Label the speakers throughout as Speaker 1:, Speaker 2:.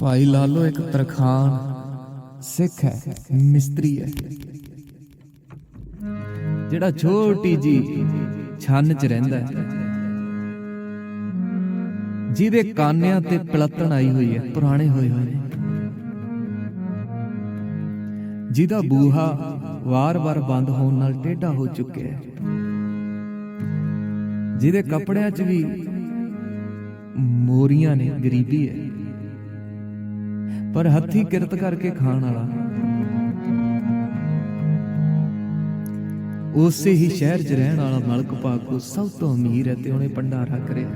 Speaker 1: ਭਾਈ ਲਾਲੋ ਇੱਕ ਤਰਖਾਨ, ਸਿੱਖ ਹੈ, ਮਿਸਤਰੀ ਹੈ। ਜਿਹੜਾ ਛੋਟੀ ਜੀ ਛੰਨ ਚ ਰਹਿੰਦਾ ਹੈ। ਜਿਹਦੇ ਕਾਨਿਆਂ ਤੇ ਪਲਤਣ ਆਈ ਹੋਈ ਹੈ, ਪੁਰਾਣੇ ਹੋਏ ਹੋਏ ਨੇ। ਜਿਹਦਾ ਬੂਹਾ ਵਾਰ-ਵਾਰ ਬੰਦ ਹੋਣ ਨਾਲ ਟੇਢਾ ਹੋ ਚੁੱਕਿਆ ਹੈ। ਜਿਹਦੇ ਕੱਪੜਿਆਂ 'ਚ ਵੀ ਮੋਰੀਆਂ ਨੇ, ਗਰੀਬੀ ਹੈ। ਪਰ ਹੱਥੀ ਕਿਰਤ ਕਰਕੇ ਖਾਣ ਵਾਲਾ। ਉਸੇ ਹੀ ਸ਼ਹਿਰ 'ਚ ਰਹਿਣ ਵਾਲਾ ਮਲਕ ਪਾਕੋ ਸਭ ਤੋਂ ਅਮੀਰ ਹੈ ਤੇ ਉਹਨੇ ਭੰਡਾਰਾ ਕਰਿਆ।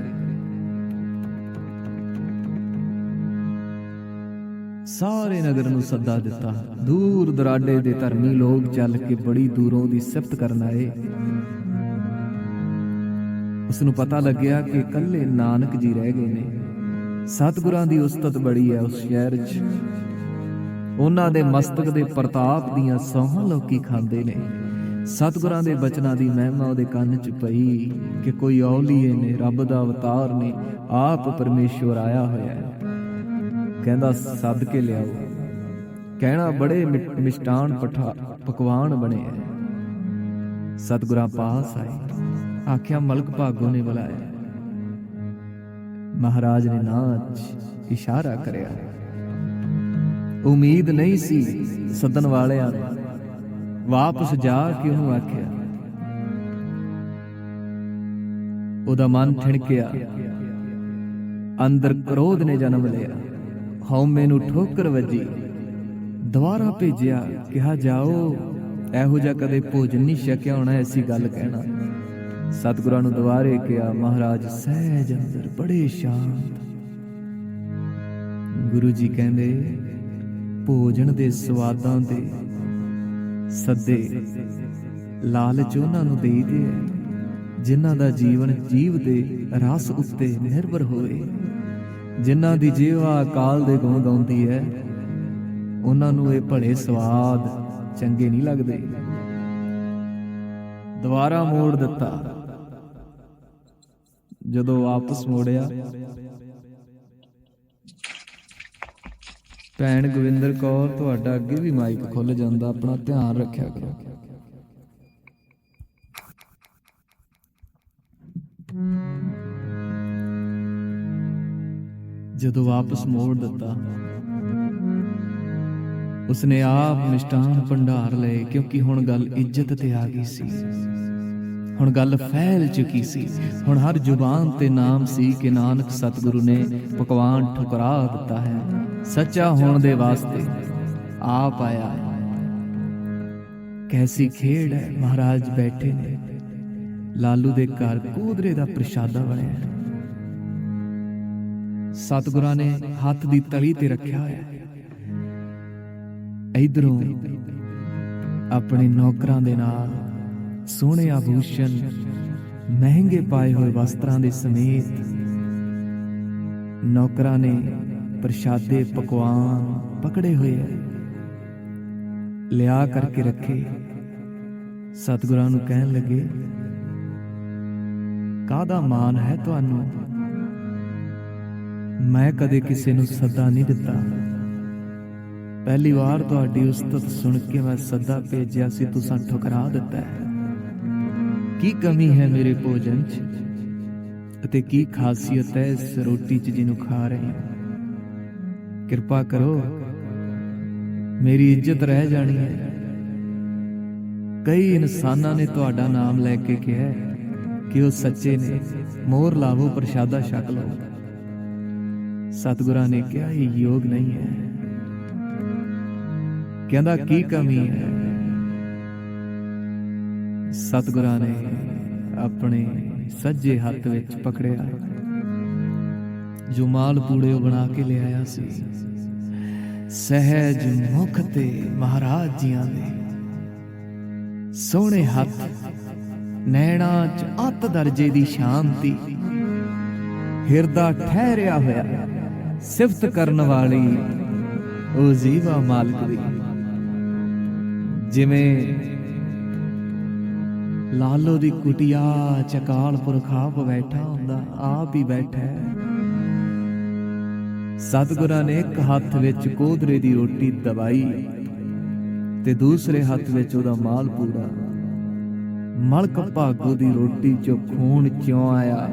Speaker 1: ਸਾਰੇ ਨਗਰ ਨੂੰ ਸੱਦਾ ਦਿੱਤਾ। ਦੂਰ ਦਰਾਡੇ ਦੇ ਧਰਮੀ ਲੋਕ ਚੱਲ ਕੇ ਬੜੀ ਦੂਰੋਂ ਦੀ ਸਿਫਤ ਕਰਨ ਆਏ। ਉਸ ਨੂੰ ਪਤਾ ਲੱਗਿਆ ਕਿ ਇਕੱਲੇ ਨਾਨਕ ਜੀ ਰਹਿ ਗਏ ਨੇ। ਸਤਿਗੁਰਾਂ ਦੀ ਉਸਤਤ ਬੜੀ ਹੈ ਉਸ ਸ਼ਹਿਰ 'ਚ। ਉਹਨਾਂ ਦੇ ਮਸਤਕ ਦੇ ਪ੍ਰਤਾਪ ਦੀਆਂ ਸੌਹਾਂ ਲੋਕੀ ਖਾਂਦੇ ਨੇ। ਸਤਿਗੁਰਾਂ ਦੇ ਬਚਨਾਂ ਦੀ ਮਹਿਮਾ ਉਹਦੇ ਕੰਨ 'ਚ ਪਈ ਕਿ ਕੋਈ ਔਲੀਏ ਨੇ, ਰੱਬ ਦਾ ਅਵਤਾਰ ਨੇ, ਆਪ ਪਰਮੇਸ਼ਵਰ ਆਇਆ ਹੋਇਆ ਹੈ। ਕਹਿੰਦਾ, ਸੱਦ ਕੇ ਲਿਆਓ। ਕਹਿਣਾ ਬੜੇ ਮਿਸ਼ਟਾਨ ਪਠਾ, ਪਕਵਾਨ ਬਣੇ ਐ ਸਤਿਗੁਰਾਂ ਪਾਸ ਆਏ। ਆਖਿਆ, ਮਲਕ ਭਾਗੋ ਨੇ ਬੁਲਾਇਆ ਮਹਾਰਾਜ ਨੇ ਨਾਚ ਇਸ਼ਾਰਾ ਕਰਿਆ। ਉਮੀਦ ਨਹੀਂ ਸੀ ਸੱਦਣ ਵਾਲਿਆਂ ਨੂੰ। ਵਾਪਸ ਜਾ ਕੇ ਉਹਨੂੰ ਆਖਿਆ? ਉਹਦਾ ਮਨ ਠਿਣਕਿਆ। ਅੰਦਰ ਕ੍ਰੋਧ ਨੇ ਜਨਮ ਲਿਆ। ਹਉਮੈ ਨੂੰ ਠੋਕਰ ਵੱਜੀ। ਦੁਬਾਰਾ ਭੇਜਿਆ, ਕਿਹਾ, ਜਾਓ, ਇਹੋ ਜਿਹਾ ਕਦੇ ਭੋਜਨ ਨਹੀਂ ਛਕਿਆ ਹੋਣਾ, ਐਸੀ ਗੱਲ ਕਹਿਣਾ। ਸਤਿਗੁਰਾਂ ਨੂੰ ਦੁਬਾਰੇ ਕਿਹਾ, ਮਹਾਰਾਜ ਸਹਿਜ ਅੰਦਰ ਬੜੇ ਸ਼ਾਂਤ। ਗੁਰੂ ਜੀ ਕਹਿੰਦੇ, ਭੋਜਨ ਦੇ ਸਵਾਦਾਂ ਦੇ ਸੱਦੇ ਲਾਲਚ ਉਹਨਾਂ ਨੂੰ ਦੇਈਦੇ ਜਿਨ੍ਹਾਂ ਦਾ ਜੀਵਨ ਜੀਵ ਦੇ ਰਸ ਉੱਤੇ ਨਿਰਭਰ ਹੋਵੇ। ਜਿਨ੍ਹਾਂ ਦੀ ਜੀਵਾ ਕਾਲ ਦੇ ਗੁਣ ਗਾਉਂਦੀ ਹੈ, ਉਹਨਾਂ ਨੂੰ ਇਹ ਭਲੇ ਸਵਾਦ ਚੰਗੇ ਨਹੀਂ ਲੱਗਦੇ। ਦੁਬਾਰਾ ਮੋੜ ਦਿੱਤਾ। ਜਦੋਂ ਵਾਪਸ ਮੋੜਿਆ, ਭੈਣ ਗੋਵਿੰਦਰ ਕੌਰ ਤੁਹਾਡਾ ਅੱਗੇ ਵੀ ਮਾਈਕ ਖੁੱਲ ਜਾਂਦਾ, ਆਪਣਾ ਧਿਆਨ ਰੱਖਿਆ ਕਰੋ। ਜਦੋਂ ਵਾਪਸ ਮੋੜ ਦਿੱਤਾ ਉਸਨੇ ਆਪ ਮਿਸ਼ਟਾਨ ਭੰਡਾਰ ਲਏ, ਕਿਉਂਕਿ ਹੁਣ ਗੱਲ ਇੱਜ਼ਤ ਤੇ ਆ ਗਈ ਸੀ। ਹੁਣ ਗੱਲ ਫੈਲ ਚੁੱਕੀ ਸੀ। ਹੁਣ ਹਰ ਜ਼ੁਬਾਨ ਤੇ ਨਾਮ ਸੀ ਕਿ ਨਾਨਕ ਸਤਿਗੁਰੂ ਨੇ ਪਕਵਾਨ ਠੁਕਰਾ ਦਿੱਤਾ ਹੈ। ਸੱਚਾ ਹੋਣ ਦੇ ਵਾਸਤੇ ਆਪ ਆਇਆ ਹੈ। ਕੈਸੀ ਖੇਡ ਹੈ, ਮਹਾਰਾਜ ਬੈਠੇ ਨੇ। ਲਾਲੂ ਦੇ ਘਰ ਕੋਦਰੇ ਦਾ ਪ੍ਰਸ਼ਾਦਾ ਬਣਿਆ। ਸਤਿਗੁਰਾਂ ਨੇ ਹੱਥ ਦੀ ਤਲੀ ਤੇ ਰੱਖਿਆ ਹੋਇਆ ਹੈ। ਇਧਰੋਂ ਆਪਣੇ ਨੌਕਰਾਂ ਦੇ ਨਾਲ ਸੋਹਣੇ ਆਭੂਸ਼ਣ, ਮਹਿੰਗੇ ਪਾਏ ਹੋਏ ਵਸਤਰਾਂ ਦੇ ਸਮੇਤ ਨੌਕਰਾਂ ਨੇ ਪ੍ਰਸ਼ਾਦੇ, ਪਕਵਾਨ ਪਕੜੇ ਹੋਏ ਲਿਆ ਕਰਕੇ ਰੱਖੇ। ਸਤਿਗੁਰਾਂ ਨੂੰ ਕਹਿਣ ਲੱਗੇ, ਕਾਹਦਾ ਮਾਨ ਹੈ ਤੁਹਾਨੂੰ? ਮੈਂ ਕਦੇ ਕਿਸੇ ਨੂੰ ਸੱਦਾ ਨਹੀਂ ਦਿੱਤਾ। ਪਹਿਲੀ ਵਾਰ ਤੁਹਾਡੀ ਉਸਤਤ ਸੁਣ ਕੇ ਮੈਂ ਸੱਦਾ ਭੇਜਿਆ ਸੀ, ਤੁਸੀਂ ਠੁਕਰਾ ਦਿੱਤਾ ਹੈ। ਕੀ ਕਮੀ ਹੈ ਮੇਰੇ ਭੋਜਨ 'ਚ? ਅਤੇ ਕੀ ਖਾਸੀਅਤ ਹੈ ਇਸ ਰੋਟੀ 'ਚ ਜਿਹਨੂੰ ਖਾ ਰਹੇ ਹਾਂ? ਕਿਰਪਾ ਕਰੋ, ਮੇਰੀ ਇੱਜ਼ਤ ਰਹਿ ਜਾਣੀ ਹੈ। ਕਈ ਇਨਸਾਨਾਂ ਨੇ ਤੁਹਾਡਾ ਨਾਮ ਲੈ ਕੇ ਕਿਹਾ ਕਿ ਉਹ ਸੱਚੇ ਨੇ, ਮੋਹਰ ਲਾਵੋ, ਪ੍ਰਸ਼ਾਦਾ ਛਕ ਲਓ। ਸਤਿਗੁਰਾਂ ਨੇ ਕਿਹਾ, ਇਹ ਯੋਗ ਨਹੀਂ ਹੈ। ਕਹਿੰਦਾ ਕੀ ਕਮੀ ਹੈ? ਸਤਿਗੁਰਾਂ ਨੇ ਆਪਣੇ ਸੱਜੇ ਹੱਥ ਵਿੱਚ ਪਕੜਿਆ। ਜੋ ਮਾਲ ਪੂੜੇ ਬਣਾ ਕੇ ਲਿਆਇਆ ਸੀ। ਸਹਿਜ ਮੁਖ ਤੇ ਮਹਾਰਾਜ ਜੀਆਂ ਦੇ। ਸੋਹਣੇ ਹੱਥ ਨੈਣਾ ਚ ਅਤ ਦਰਜੇ ਦੀ ਸ਼ਾਂਤੀ ਹਿਰਦਾ ਠਹਿਰਿਆ ਹੋਇਆ ਸਿਫਤ ਕਰਨ ਵਾਲੀ ਉਹ ਜੀਵਾ ਮਾਲਕ ਦੀ ਜਿਵੇਂ ਲਾਲੋ ਦੀ ਕੁਟਿਆ ਚਕਾਲ ਪੁਰਖ ਆਪ ਬੈਠਾ ਹੁੰਦਾ, ਆਪ ਹੀ ਬੈਠਾ ਹੈ। ਸਤਿਗੁਰਾਂ ਨੇ ਇੱਕ ਹੱਥ ਵਿੱਚ ਕੋਧਰੇ ਦੀ ਰੋਟੀ ਦਬਾਈ ਤੇ ਦੂਸਰੇ ਹੱਥ ਵਿੱਚ ਉਹਦਾ ਮਾਲ ਪੂਰਾ। ਮਲਕ ਭਾਗੋ ਦੀ ਰੋਟੀ ਚੋਂ ਖੂਨ ਕਿਉਂ ਆਇਆ?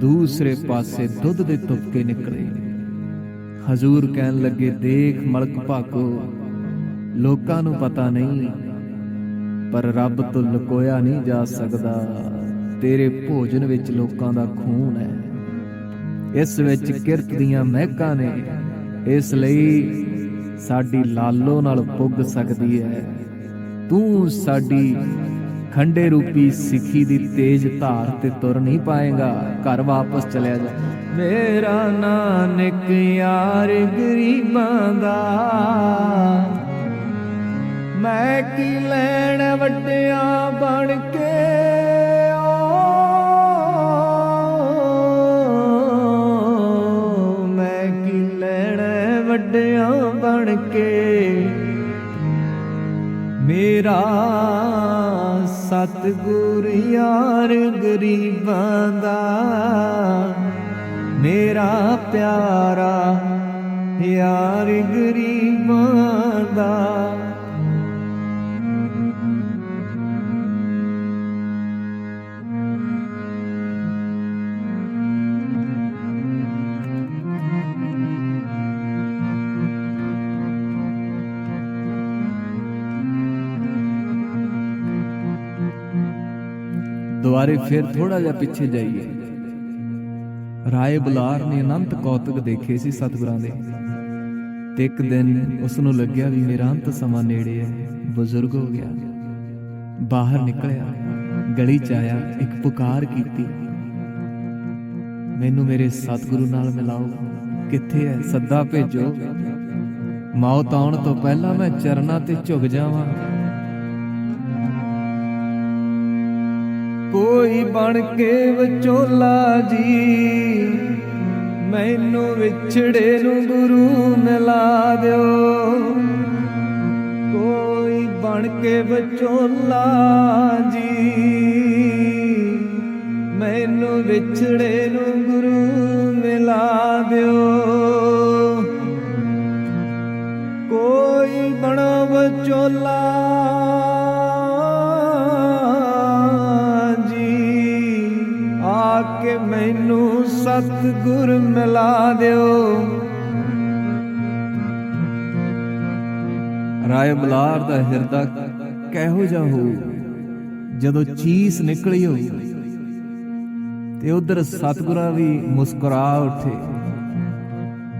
Speaker 1: ਦੂਸਰੇ ਪਾਸੇ ਦੁੱਧ ਦੇ ਤੁਪਕੇ ਨਿਕਲੇ। ਹਜ਼ੂਰ ਕਹਿਣ ਲੱਗੇ, ਦੇਖ ਮਲਕ ਭਾਗੋ ਲੋਕਾਂ ਨੂੰ ਪਤਾ ਨਹੀਂ, ਪਰ ਰੱਬ ਤੋਂ ਲੁਕੋਇਆ ਨਹੀਂ ਜਾ ਸਕਦਾ। ਤੇਰੇ ਭੋਜਨ ਵਿੱਚ ਲੋਕਾਂ ਦਾ ਖੂਨ ਹੈ। ਇਸ ਵਿੱਚ ਕਿਰਤ ਦੀਆਂ ਮਹਿਕਾਂ ਨੇ, ਇਸ ਲਈ ਸਾਡੀ ਲਾਲੋ ਨਾਲ ਪੁੱਗ ਸਕਦੀ ਹੈ। ਤੂੰ ਸਾਡੀ ਖੰਡੇ ਰੂਪੀ ਸਿੱਖੀ ਦੀ ਤੇਜ ਧਾਰ ਤੇ ਤੁਰ ਨਹੀਂ ਪਾਏਗਾ। ਘਰ ਵਾਪਸ ਚਲਿਆ ਜਾ। ਮੇਰਾ ਨਾਨਕ ਯਾਰ ਗਰੀਬਾਂ ਦਾ ਮੈਂ ਕੀ ਲੈਣ ਵੱਡਿਆਂ ਬਣ ਕੇ ਮੈਂ ਕੀ ਲੈਣ ਵੱਡਿਆਂ ਬਣ ਕੇ? ਮੇਰਾ ਸਤਿਗੁਰ ਯਾਰ ਗਰੀਬਾਂ ਦਾ, ਮੇਰਾ ਪਿਆਰਾ ਯਾਰ ਦੁਆਰੇ ਫਿਰ ਥੋੜਾ ਜਿਹਾ ਪਿੱਛੇ ਜਾਈਏ। ਰਾਏ ਬੁਲਾਰ ਨੇ ਅਨੰਤ ਕੌਤਕ ਦੇਖੇ ਸੀ ਸਤਿਗੁਰਾਂ ਦੇ। ਤੇ ਇੱਕ ਦਿਨ ਉਸ ਨੂੰ ਲੱਗਿਆ ਵੀ ਮੇਰਾ ਅੰਤ ਸਮਾਂ ਨੇੜੇ ਹੈ, ਬਜ਼ੁਰਗ ਹੋ ਗਿਆ। ਬਾਹਰ ਨਿਕਲਿਆ, ਗਲੀ ਚ ਆਇਆ, ਇੱਕ ਪੁਕਾਰ ਕੀਤੀ। ਮੈਨੂੰ ਮੇਰੇ ਸਤਿਗੁਰੂ ਨਾਲ ਮਿਲਾਓ, ਕਿੱਥੇ ਹੈ? ਸੱਦਾ ਭੇਜੋ। ਮੌਤ ਆਉਣ ਤੋਂ ਪਹਿਲਾਂ ਮੈਂ ਚਰਨਾਂ ਤੇ ਝੁਕ ਜਾਵਾਂ। ਕੋਈ ਬਣ ਕੇ ਵਿਚੋਲਾ ਜੀ। ਮੈਨੂੰ ਵਿਛੜੇ ਨੂੰ ਗੁਰੂ ਮਿਲਾ ਦਿਓ। ਕੋਈ ਬਣ ਕੇ ਵਿਚੋਲਾ ਜੀ। ਮੈਨੂੰ ਵਿਛੜੇ ਨੂੰ ਗੁਰੂ ਮਿਲਾ ਦਿਓ। ਕੋਈ ਬਣ ਵਿਚੋਲਾ ਮੈਨੂੰ ਸਤਿਗੁਰ ਮਿਲਾ ਦਿਓ। ਰਾਏ ਬਲਾਰ ਦਾ ਹਿਰਦਾ ਕਿਹੋ ਜਿਹਾ ਹੋ? ਜਦੋਂ ਚੀਸ ਨਿਕਲੀ ਹੋਈ, ਤੇ ਉਧਰ ਸਤਿਗੁਰਾਂ ਵੀ ਮੁਸਕਰਾ ਉੱਠੇ।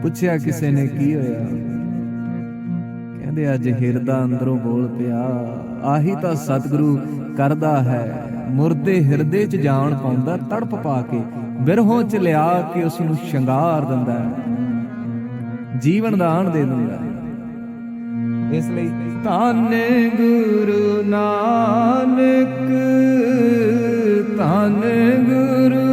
Speaker 1: ਪੁੱਛਿਆ ਕਿਸੇ ਨੇ ਕੀ ਹੋਇਆ? ਕਹਿੰਦੇ, ਅੱਜ ਹਿਰਦਾ ਅੰਦਰੋਂ ਬੋਲ ਪਿਆ। ਆਹੀ ਤਾਂ ਸਤਿਗੁਰੂ ਕਰਦਾ ਹੈ। ਮੁਰਦੇ ਹਿਰਦੇ 'ਚ ਜਾਣ ਪਾਉਂਦਾ, ਤੜਪ ਪਾ ਕੇ ਬਿਰਹੋਂ 'ਚ ਲਿਆ ਕੇ ਉਸ ਨੂੰ ਸ਼ਿੰਗਾਰ ਦਿੰਦਾ ਹੈ। ਜੀਵਨ ਦਾਨ ਦੇ ਦਿੰਦਾ ਹੈ। ਇਸ ਲਈ ਧੰਨ ਗੁਰੂ ਨਾਨਕ, ਧੰਨ ਗੁਰੂ